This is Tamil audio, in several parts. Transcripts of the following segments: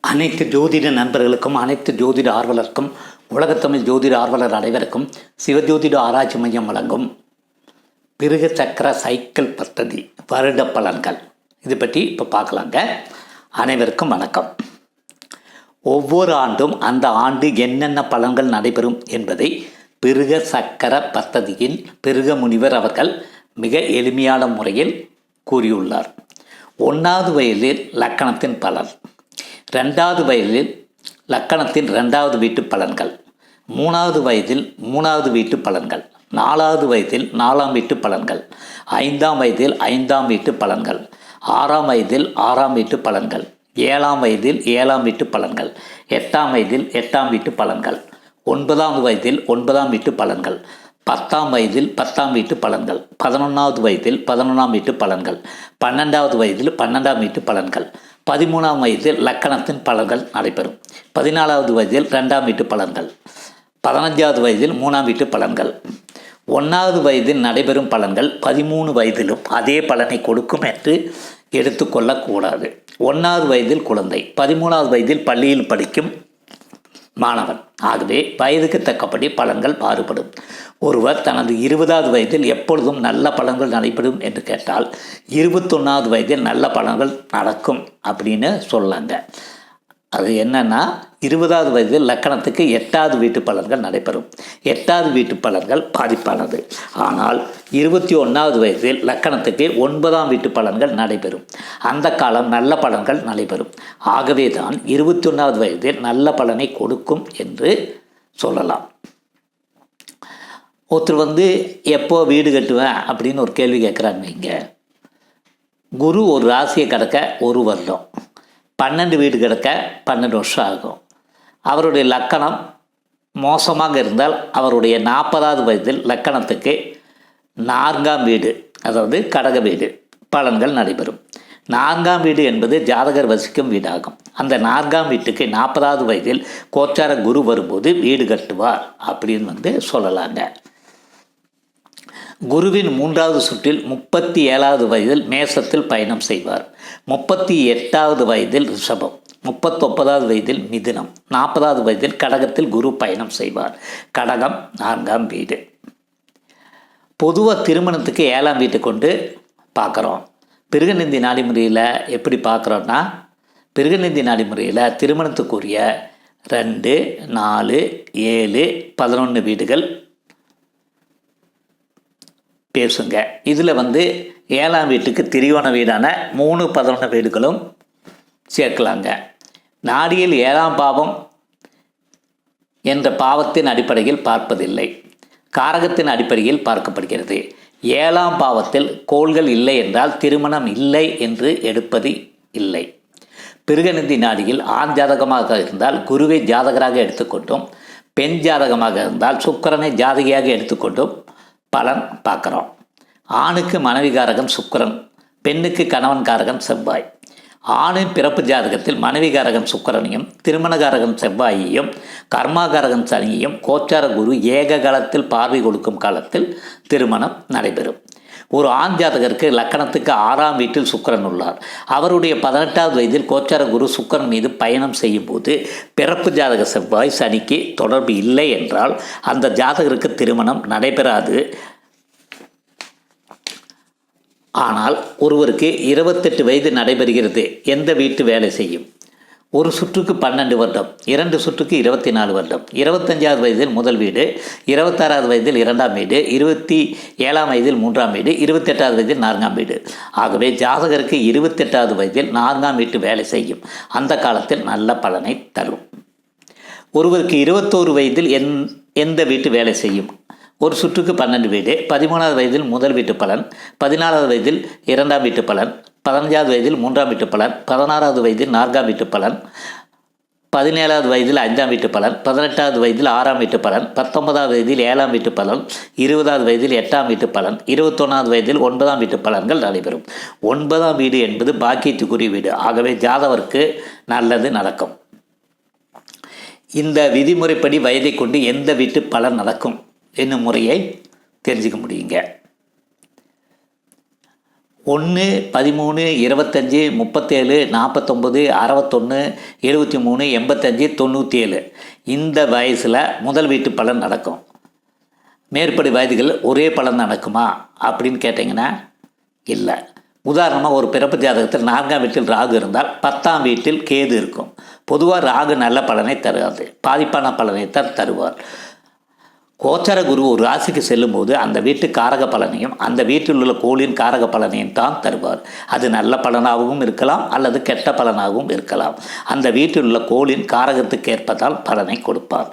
அனைத்து ஜோதிட நண்பர்களுக்கும் அனைத்து ஜோதிட ஆர்வலருக்கும் உலகத்தமிழ் ஜோதிட ஆர்வலர் அனைவருக்கும் சிவஜோதிட ஆராய்ச்சி மையம் வழங்கும் பிருக சக்கர சைக்கிள் பத்ததி வருட பலன்கள். இது பற்றி இப்போ பார்க்கலாங்க. அனைவருக்கும் வணக்கம். ஒவ்வொரு ஆண்டும் அந்த ஆண்டு என்னென்ன பலன்கள் நடைபெறும் என்பதை பிருக சக்கர பத்ததியின் பிருக முனிவர் அவர்கள் மிக எளிமையான முறையில் கூறியுள்ளார். ஒன்றாவது வயதில் லக்கணத்தின் பலன். ரெண்டாவது வயதில் லக்கணத்தின் ரெண்டாவது வீட்டு பலன்கள். மூணாவது வயதில் மூணாவது வீட்டு பலன்கள். நாலாவது வயதில் நாலாம் வீட்டு பலன்கள். ஐந்தாம் வயதில் ஐந்தாம் வீட்டு பலன்கள். ஆறாம் வயதில் ஆறாம் வீட்டு பலன்கள். ஏழாம் வயதில் ஏழாம் வீட்டு பலன்கள். எட்டாம் வயதில் எட்டாம் வீட்டு பலன்கள். ஒன்பதாம் வயதில் ஒன்பதாம் வீட்டு பலன்கள். பத்தாம் வயதில் பத்தாம் வீட்டு பலன்கள். பதினொன்றாவது வயதில் பதினொன்றாம் வீட்டு பலன்கள். பன்னெண்டாவது வயதில் பன்னெண்டாம் வீட்டு பலன்கள். பதிமூணாம் வயதில் லக்கணத்தின் பலன்கள் நடைபெறும். பதினாலாவது வயதில் ரெண்டாம் வீட்டு பலன்கள். பதினஞ்சாவது வயதில் மூணாம் வீட்டு பலன்கள். ஒன்றாவது வயதில் நடைபெறும் பலன்கள் பதிமூணு வயதிலும் அதே பலனை கொடுக்கும் என்று எடுத்துக்கொள்ளக்கூடாது ஒன்றாவது வயதில் குழந்தை. பதிமூணாவது வயதில் பள்ளியில் படிக்கும் மாணவன். ஆகவே வயதுக்கு தக்கபடி பலன்கள் மாறுபடும். ஒருவர் தனது இருபதாவது வயதில் எப்பொழுதும் நல்ல பலன்கள் நடைபெறும் என்று கேட்டால் இருபத்தொன்னாவது வயதில் நல்ல பலன்கள் நடக்கும் அப்படின்னு சொல்லாங்க. அது என்னன்னா இருபதாவது வயதில் லக்கணத்துக்கு எட்டாவது வீட்டு பலன்கள் நடைபெறும். எட்டாவது வீட்டு பலன்கள் பாதிப்பானது. ஆனால் இருபத்தி ஒன்றாவது வயதில் லக்கணத்துக்கு ஒன்பதாம் வீட்டு பலன்கள் நடைபெறும். அந்த காலம் நல்ல பலன்கள் நடைபெறும். ஆகவே தான் இருபத்தி ஒன்றாவது வயதில் நல்ல பலனை கொடுக்கும் என்று சொல்லலாம். ஒருத்தர் வந்து எப்போ வீடு கட்டுவேன்? அப்படின்னு ஒரு கேள்வி கேட்குறாங்க இங்கே குரு ஒரு ராசியை கிடக்க ஒரு வருடம். பன்னெண்டு வீடு கிடக்க பன்னெண்டு வருஷம் ஆகும். அவருடைய லக்கணம் மோசமாக இருந்தால் அவருடைய நாற்பதாவது வயதில் லக்கணத்துக்கு நான்காம் வீடு அதாவது கடக வீடு பலன்கள் நடைபெறும். நான்காம் வீடு என்பது ஜாதகர் வசிக்கும் வீடாகும். அந்த நான்காம் வீட்டுக்கு நாற்பதாவது வயதில் கோச்சார குரு வரும்போது வீடு கட்டுவார் அப்படின்னு வந்து சொல்லலாங்க. குருவின் மூன்றாவது சுற்றில் முப்பத்தி ஏழாவது வயதில் மேசத்தில் பயணம் செய்வார். முப்பத்தி எட்டாவது வயதில் ரிஷபம். முப்பத்தொன்பதாவது வயதில் மிதுனம் நாற்பதாவது வயதில் கடகத்தில் குரு பயணம் செய்வார். கடகம் நான்காம் வீடு. பொதுவாக திருமணத்துக்கு ஏழாம் வீட்டு கொண்டு பார்க்குறோம். பிருகநிந்தி நாடிமுறையில் எப்படி பார்க்குறோன்னா பிருகநிந்தி நாடிமுறையில் திருமணத்துக்குரிய ரெண்டு நாலு ஏழு பதினொன்று வீடுகள் பேசுங்க. இதில் வந்து ஏழாம் வீட்டுக்கு திரியோண வீடான மூணு பதினொன்று வீடுகளும் சேர்க்கலாங்க. நாடியில் ஏழாம் பாவம் என்ற பாவத்தின் அடிப்படையில் பார்ப்பதில்லை. காரகத்தின் அடிப்படையில் பார்க்கப்படுகிறது. ஏழாம் பாவத்தில் கோள்கள் இல்லை என்றால் திருமணம் இல்லை என்று எடுப்பது இல்லை. பிருகநிதி நாடியில் ஆண் ஜாதகமாக இருந்தால் குருவை ஜாதகராக எடுத்துக்கொண்டும் பெண் ஜாதகமாக இருந்தால் சுக்கரனை ஜாதகியாக எடுத்துக்கொண்டும் பலன் பார்க்குறோம். ஆணுக்கு மனைவி காரகம் சுக்கரன் பெண்ணுக்கு கணவன் காரகம் செவ்வாய். ஆணின் பிறப்பு ஜாதகத்தில் மனைவிகாரகம் சுக்கரனையும் திருமணகாரகம் செவ்வாயையும் கர்மாகாரகம் சனியையும் கோச்சார குரு ஏக காலத்தில் பார்வை கொடுக்கும் காலத்தில் திருமணம் நடைபெறும். ஒரு ஆண் ஜாதகருக்கு லக்கணத்துக்கு ஆறாம் வீட்டில் சுக்கரன் உள்ளார். அவருடைய பதினெட்டாவது வயதில் கோச்சார குரு சுக்கரன் மீது பயணம் செய்யும் போது பிறப்பு ஜாதக செவ்வாய் சனிக்கு தொடர்பு இல்லை என்றால் அந்த ஜாதகருக்கு திருமணம் நடைபெறாது. ஆனால் ஒருவருக்கு இருபத்தெட்டு வயது நடைபெறுகிறது. எந்த வீட்டு வேலை செய்யும்? ஒரு சுற்றுக்கு பன்னெண்டு வருடம் இரண்டு சுற்றுக்கு இருபத்தி நாலு வருடம். இருபத்தஞ்சாவது வயதில் முதல் வீடு இருபத்தாறாவது வயதில் இரண்டாம் வீடு இருபத்தி ஏழாம் வயதில் மூன்றாம் வீடு இருபத்தெட்டாவது வயதில் நான்காம் வீடு. ஆகவே ஜாதகருக்கு இருபத்தெட்டாவது வயதில் நான்காம் வீட்டு வேலை செய்யும். அந்த காலத்தில் நல்ல பலனை தரும். ஒருவருக்கு இருபத்தோரு வயதில் எந் எந்த வீட்டு வேலை செய்யும்? ஒரு சுற்றுக்கு பன்னெண்டு வீடு பதிமூணாவது வயதில் முதல் வீட்டு பலன் பதினாலாவது வயதில் இரண்டாம் வீட்டு பலன் பதினஞ்சாவது வயதில் மூன்றாம் வீட்டு பலன் பதினாறாவது வயதில் நான்காம் வீட்டு பலன் பதினேழாவது வயதில் அஞ்சாம் வீட்டு பலன் பதினெட்டாவது வயதில் ஆறாம் வீட்டு பலன் பத்தொன்பதாவது வயதில் ஏழாம் வீட்டு பலன் இருபதாவது வயதில் எட்டாம் வீட்டு பலன் இருபத்தொன்னாவது வயதில் ஒன்பதாம் வீட்டு பலன்கள் நடைபெறும். ஒன்பதாம் வீடு என்பது பாக்கியத்துக்குரிய வீடு. ஆகவே ஜாதவருக்கு நல்லது நடக்கும். இந்த விதிமுறைப்படி வயதை கொண்டு எந்த வீட்டு பலன் நடக்கும்? என்னும் முறையை தெரிஞ்சுக்க முடியுங்க. ஒன்று பதிமூணு இருபத்தஞ்சி முப்பத்தேழு நாற்பத்தொம்பது அறுபத்தொன்று எழுபத்தி மூணு எண்பத்தஞ்சு தொண்ணூற்றி ஏழு இந்த வயசில் முதல் வீட்டு பலன் நடக்கும். மேற்படி வயதுகள் ஒரே பலன் நடக்குமா? அப்படின்னு கேட்டிங்கன்னா இல்லை. உதாரணமாக ஒரு பிறப்பு ஜாதகத்தில் நான்காம் வீட்டில் ராகு இருந்தால் பத்தாம் வீட்டில் கேது இருக்கும். பொதுவாக ராகு நல்ல பலனை தருகாது பாதிப்பான பலனை தான் தருவார். கோச்சர குரு ஒரு ராசிக்கு செல்லும்போது அந்த வீட்டு காரக பலனையும் அந்த வீட்டில் உள்ள கோளின் காரக பலனையும் தான் தருவார். அது நல்ல பலனாகவும் இருக்கலாம் அல்லது கெட்ட பலனாகவும் இருக்கலாம். அந்த வீட்டில் உள்ள கோளின் காரகத்துக்கு ஏற்பதால் பலனை கொடுப்பார்.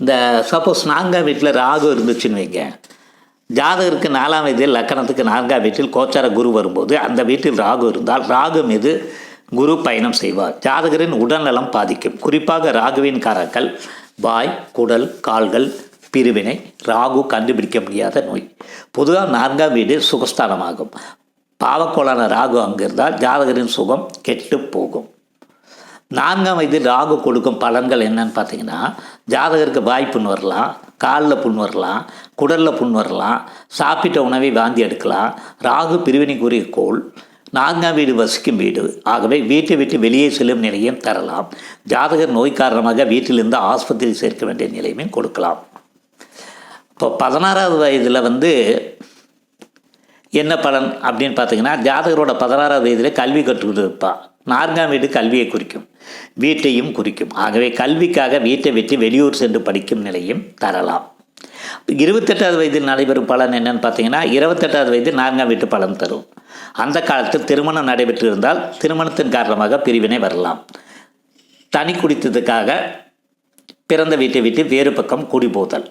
இந்த சப்போஸ் நான்காம் வீட்டில் ராகு இருந்துச்சுன்னு வைங்க. ஜாதகருக்கு நாலாம் வயதில் லக்கணத்துக்கு நான்காம் வீட்டில் கோச்சார குரு வரும்போது அந்த வீட்டில் ராகு இருந்தால் ராகு மீது குரு பயணம் செய்வார். ஜாதகரின் உடல்நலம் பாதிக்கும். குறிப்பாக ராகுவின் காரக்கள் வாய் குடல் கால்கள் பிரிவினை ராகு கண்டுபிடிக்க முடியாத நோய். பொதுவாக நான்காம் வீடு சுகஸ்தானமாகும். பாவக்கோளான ராகு அங்கிருந்தால் ஜாதகரின் சுகம் கெட்டு போகும். நான்காம் வயதில் ராகு கொடுக்கும் பலன்கள் என்னன்னு பார்த்தீங்கன்னா ஜாதகருக்கு வாய் புண் வரலாம் காலில் புண் வரலாம் குடலில் புண் வரலாம் சாப்பிட்ட உணவை வாந்தி எடுக்கலாம் ராகு பிரிவினைக்குரிய கோள் நான்காம் வீடு வசிக்கும் வீடு. ஆகவே வீட்டை விட்டு வெளியே செல்லும் நிலையும் தரலாம். ஜாதகர் நோய் காரணமாக வீட்டிலிருந்து ஆஸ்பத்திரி சேர்க்க வேண்டிய நிலையுமே கொடுக்கலாம். இப்போ பதினாறாவது வயதில் வந்து என்ன பலன் அப்படின்னு பார்த்தீங்கன்னா ஜாதகரோட பதினாறாவது வயதில் கல்வி கற்றுக்கிட்டு இருப்பான் நான்காம் வீடு கல்வியை குறிக்கும் வீட்டையும் குறிக்கும். ஆகவே கல்விக்காக வீட்டை விட்டு வெளியூர் சென்று படிக்கும் நிலையும் தரலாம். இருபத்தெட்டாவது வயதில் நடைபெறும் பலன் என்னன்னு பார்த்தீங்கன்னா இருபத்தெட்டாவது வயதில் நான்காம் வீட்டு பலன் தரும். அந்த காலத்தில் திருமணம் நடைபெற்று இருந்தால் திருமணத்தின் காரணமாக பிரிவினை வரலாம். தனி குடித்ததுக்காக பிறந்த வீட்டை விட்டு வேறு பக்கம் குடி போதல்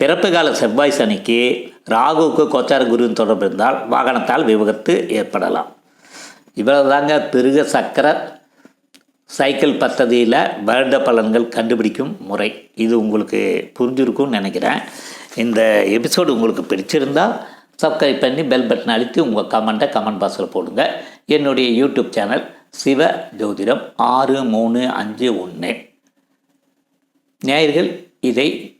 பிறப்பு கால செவ்வாய் சனிக்கு ராகுவுக்கு கோச்சார குருவின் தொடர்பு இருந்தால் வாகனத்தால் விபத்து ஏற்படலாம். இவ்வளவுதாங்க பெருக சக்கர சைக்கிள் பத்ததியில் வருட பலன்கள் கண்டுபிடிக்கும் முறை. இது உங்களுக்கு புரிஞ்சிருக்கும்னு நினைக்கிறேன். இந்த எபிசோடு உங்களுக்கு பிடிச்சிருந்தால் சப்ஸ்கிரைப் பண்ணி பெல் பட்டன் அழுத்தி உங்கள் கமெண்ட்டை கமெண்ட் பாக்ஸில் போடுங்க. என்னுடைய யூடியூப் சேனல் சிவ ஜோதிடம் ஆறு மூணு அஞ்சு ஒன்று நேயர்கள் இதை